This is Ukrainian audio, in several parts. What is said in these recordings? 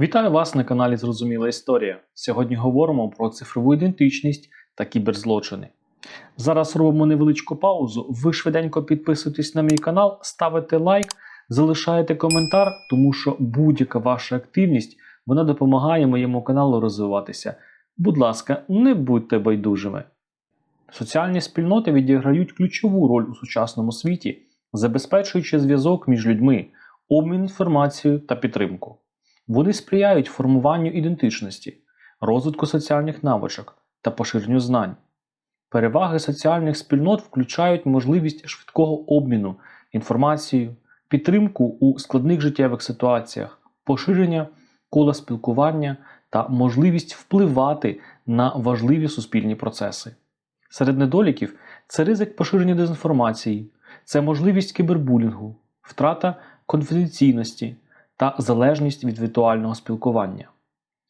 Вітаю вас на каналі Зрозуміла Історія. Сьогодні говоримо про цифрову ідентичність та кіберзлочини. Зараз робимо невеличку паузу. Ви швиденько підписуйтесь на мій канал, ставите лайк, залишаєте коментар, тому що будь-яка ваша активність вона допомагає моєму каналу розвиватися. Будь ласка, не будьте байдужими. Соціальні спільноти відіграють ключову роль у сучасному світі, забезпечуючи зв'язок між людьми, обмін інформацією та підтримку. Вони сприяють формуванню ідентичності, розвитку соціальних навичок та поширенню знань. Переваги соціальних спільнот включають можливість швидкого обміну інформацією, підтримку у складних життєвих ситуаціях, поширення кола спілкування та можливість впливати на важливі суспільні процеси. Серед недоліків це ризик поширення дезінформації, це можливість кібербулінгу, втрата конфіденційності та залежність від віртуального спілкування.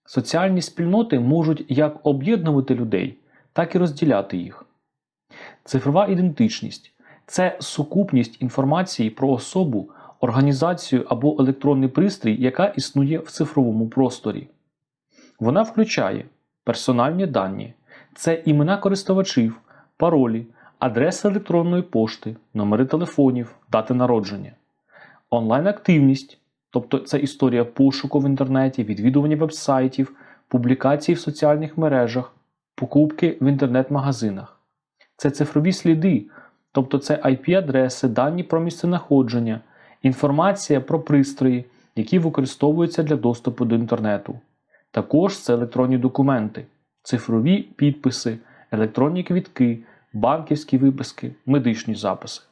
Соціальні спільноти можуть як об'єднувати людей, так і розділяти їх. Цифрова ідентичність це сукупність інформації про особу, організацію або електронний пристрій, яка існує в цифровому просторі. Вона включає персональні дані, це імена користувачів, паролі, адреси електронної пошти, номери телефонів, дати народження, онлайн-активність, тобто це історія пошуку в інтернеті, відвідування вебсайтів, публікації в соціальних мережах, покупки в інтернет-магазинах. Це цифрові сліди, тобто це IP-адреси, дані про місценаходження, інформація про пристрої, які використовуються для доступу до інтернету. Також це електронні документи, цифрові підписи, електронні квітки, банківські виписки, медичні записи.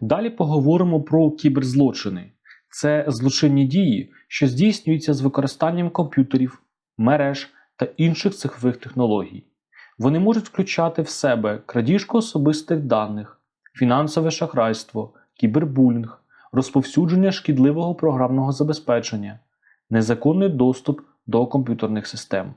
Далі поговоримо про кіберзлочини. Це злочинні дії, що здійснюються з використанням комп'ютерів, мереж та інших цифрових технологій. Вони можуть включати в себе крадіжку особистих даних, фінансове шахрайство, кібербулінг, розповсюдження шкідливого програмного забезпечення, незаконний доступ до комп'ютерних систем.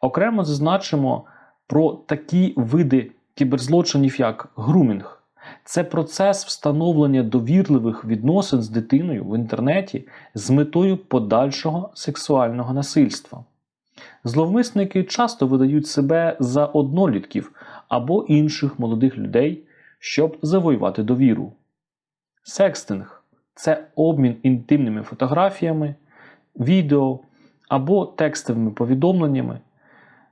Окремо зазначимо про такі види кіберзлочинів, як грумінг. Це процес встановлення довірливих відносин з дитиною в інтернеті з метою подальшого сексуального насильства. Зловмисники часто видають себе за однолітків або інших молодих людей, щоб завоювати довіру. Секстинг це обмін інтимними фотографіями, відео або текстовими повідомленнями.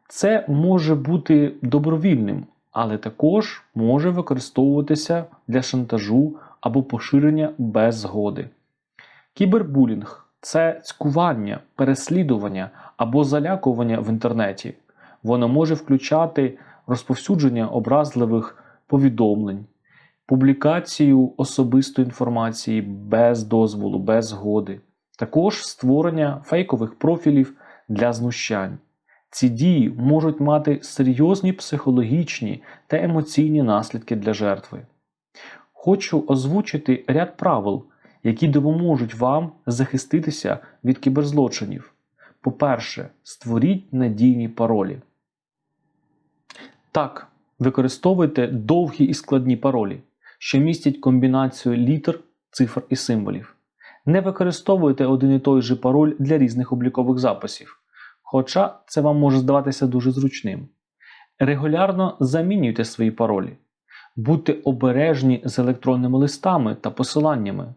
Це може бути добровільним, але також може використовуватися для шантажу або поширення без згоди. Кібербулінг це цькування, переслідування або залякування в інтернеті. Воно може включати розповсюдження образливих повідомлень, публікацію особистої інформації без дозволу, без згоди, також створення фейкових профілів для знущань. Ці дії можуть мати серйозні психологічні та емоційні наслідки для жертви. Хочу озвучити ряд правил, які допоможуть вам захиститися від кіберзлочинів. По-перше, створіть надійні паролі. Так, використовуйте довгі і складні паролі, що містять комбінацію літер, цифр і символів. Не використовуйте один і той же пароль для різних облікових записів хоча це вам може здаватися дуже зручним. Регулярно замінюйте свої паролі, будьте обережні з електронними листами та посиланнями.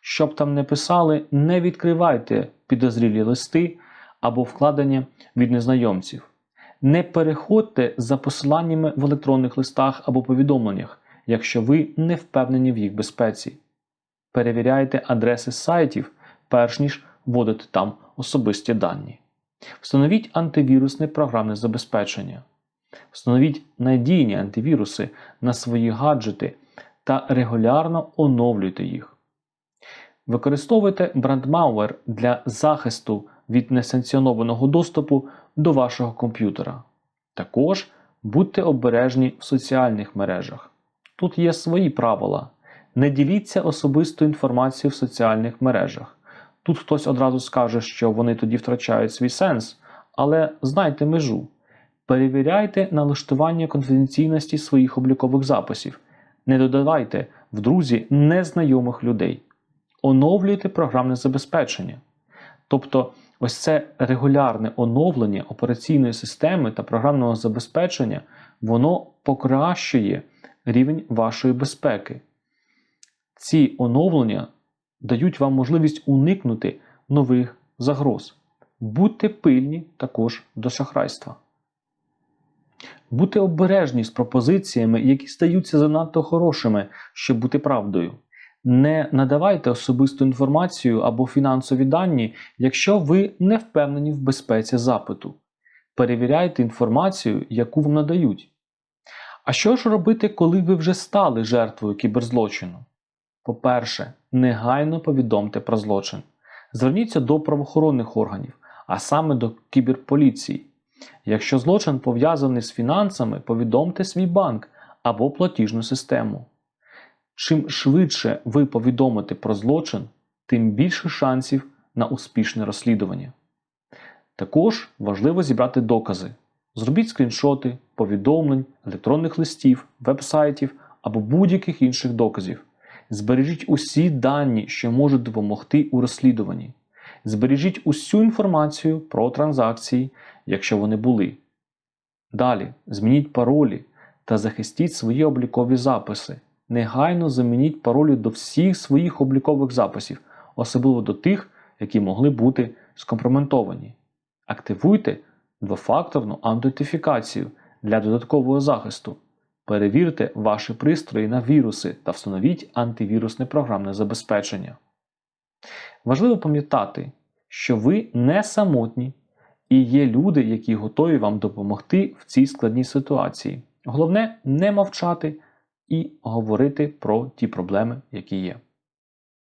Щоб там не писали, не відкривайте підозрілі листи або вкладення від незнайомців. Не переходьте за посиланнями в електронних листах або повідомленнях, якщо ви не впевнені в їх безпеці. Перевіряйте адреси сайтів, перш ніж вводити там особисті дані. Встановіть антивірусне програмне забезпечення. Встановіть надійні антивіруси на свої гаджети та регулярно оновлюйте їх. Використовуйте брандмауер для захисту від несанкціонованого доступу до вашого комп'ютера. Також будьте обережні в соціальних мережах. Тут є свої правила. Не діліться особистою інформацією в соціальних мережах. Тут хтось одразу скаже, що вони тоді втрачають свій сенс, але знайте межу. Перевіряйте налаштування конфіденційності своїх облікових записів. Не додавайте в друзі незнайомих людей. Оновлюйте програмне забезпечення. Тобто, ось це регулярне оновлення операційної системи та програмного забезпечення, воно покращує рівень вашої безпеки. Ці оновлення дають вам можливість уникнути нових загроз. Будьте пильні також до шахрайства. Будьте обережні з пропозиціями, які стаються занадто хорошими, щоб бути правдою. Не надавайте особисту інформацію або фінансові дані, якщо ви не впевнені в безпеці запиту. Перевіряйте інформацію, яку вам надають. А що ж робити, коли ви вже стали жертвою кіберзлочину? По-перше, негайно повідомте про злочин. Зверніться до правоохоронних органів, а саме до кіберполіції. Якщо злочин пов'язаний з фінансами, повідомте свій банк або платіжну систему. Чим швидше ви повідомите про злочин, тим більше шансів на успішне розслідування. Також важливо зібрати докази. Зробіть скріншоти, повідомлень, електронних листів, веб-сайтів або будь-яких інших доказів. Збережіть усі дані, що можуть допомогти у розслідуванні. Збережіть усю інформацію про транзакції, якщо вони були. Далі змініть паролі та захистіть свої облікові записи. Негайно замініть паролі до всіх своїх облікових записів, особливо до тих, які могли бути скомпроментовані. Активуйте двофакторну аутентифікацію для додаткового захисту. Перевірте ваші пристрої на віруси та встановіть антивірусне програмне забезпечення. Важливо пам'ятати, що ви не самотні і є люди, які готові вам допомогти в цій складній ситуації. Головне не мовчати і говорити про ті проблеми, які є.